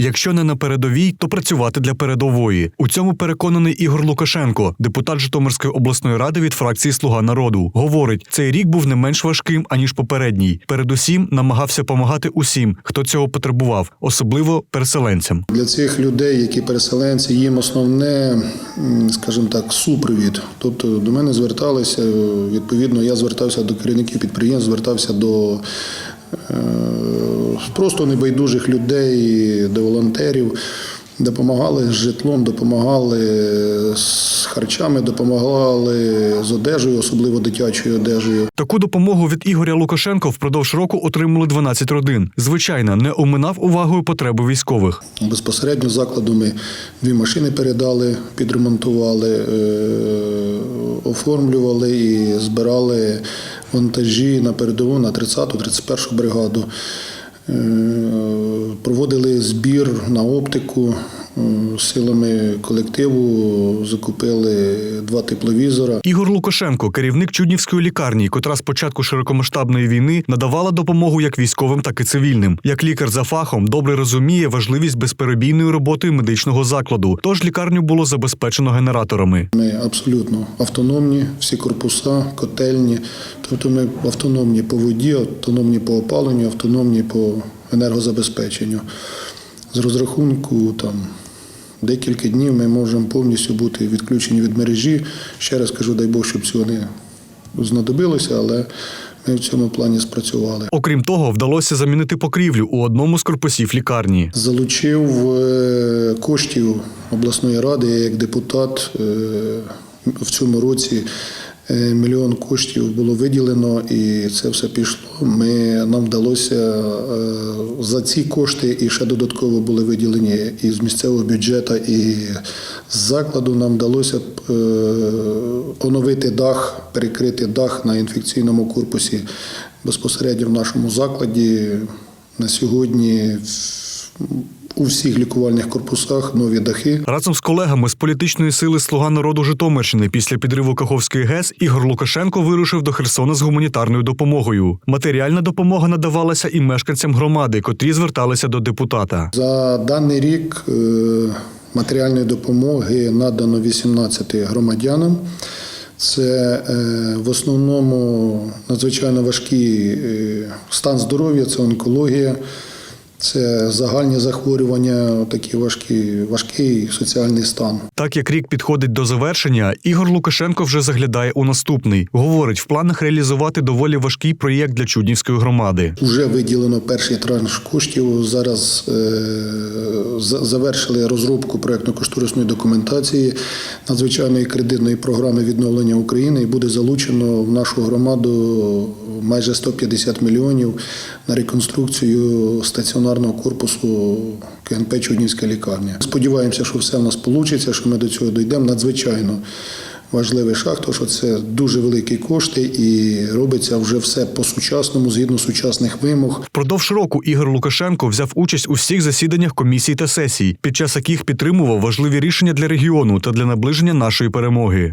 Якщо не на передовій, то працювати для передової. У цьому переконаний Ігор Лукашенко, депутат Житомирської обласної ради від фракції Слуга народу. Говорить, цей рік був не менш важким аніж попередній. Передусім намагався допомагати усім, хто цього потребував, особливо переселенцям. Для цих людей, які переселенці, їм основне, скажімо так, супровід. Тобто до мене зверталися, відповідно, я звертався до керівників підприємств, звертався до е, просто небайдужих людей, до волонтерів. Допомагали з житлом, допомагали з харчами, допомагали з одежею, особливо дитячою одежею. Таку допомогу від Ігоря Лукашенко впродовж року отримали 12 родин. Звичайно, не оминав увагою потреби військових. Безпосередньо закладу ми дві машини передали, підремонтували, е, оформлювали і збирали вантажі на передову на 30-ту, 31-ту бригаду. Проводили збір на оптику силами колективу, закупили два тепловізора. Ігор Лукашенко, керівник Чуднівської лікарні, котра з початку широкомасштабної війни надавала допомогу як військовим, так і цивільним. Як лікар за фахом добре розуміє важливість безперебійної роботи медичного закладу. Тож лікарню було забезпечено генераторами. Ми абсолютно автономні, всі корпуса, котельні. Тобто ми автономні по воді, автономні по опаленню, автономні по енергозабезпеченню. З розрахунку там декілька днів ми можемо повністю бути відключені від мережі. Ще раз кажу, дай Бог, щоб цього не знадобилося, але ми в цьому плані спрацювали. Окрім того, вдалося замінити покрівлю у одному з корпусів лікарні. Залучив е, коштів обласної ради я як депутат е, в цьому році. Е, Мільйон коштів було виділено, і це все пішло. Ми нам вдалося е, за ці кошти і ще додатково були виділені і з місцевого бюджету, і з закладу. Нам вдалося е, оновити дах, перекрити дах на інфекційному корпусі безпосередньо в нашому закладі. На сьогодні у всіх лікувальних корпусах нові дахи. Разом з колегами з політичної сили Слуга народу Житомирщини після підриву Каховської ГЕС Ігор Лукашенко вирушив до Херсона з гуманітарною допомогою. Матеріальна допомога надавалася і мешканцям громади, котрі зверталися до депутата. За даний рік е, матеріальної допомоги надано 18 громадянам. Це е, в основному надзвичайно важкий е, стан здоров'я, це онкологія, це загальні захворювання, такі важкі, важкий соціальний стан. Так як рік підходить до завершення, Ігор Лукашенко вже заглядає у наступний. Говорить, в планах реалізувати доволі важкий проєкт для Чуднівської громади. Вже виділено перший транш коштів. Зараз е, завершили розробку проєктно-кошторисної документації надзвичайної кредитної програми відновлення України і буде залучено в нашу громаду майже 150 мільйонів на реконструкцію стаціонарного корпусу КНП Чуднівська лікарня. Сподіваємося, що все в нас вийде, що ми до цього дійдемо. Надзвичайно важливий шаг, тому що це дуже великі кошти і робиться вже все по-сучасному, згідно сучасних вимог. Впродовж року Ігор Лукашенко взяв участь у всіх засіданнях комісій та сесій, під час яких підтримував важливі рішення для регіону та для наближення нашої перемоги.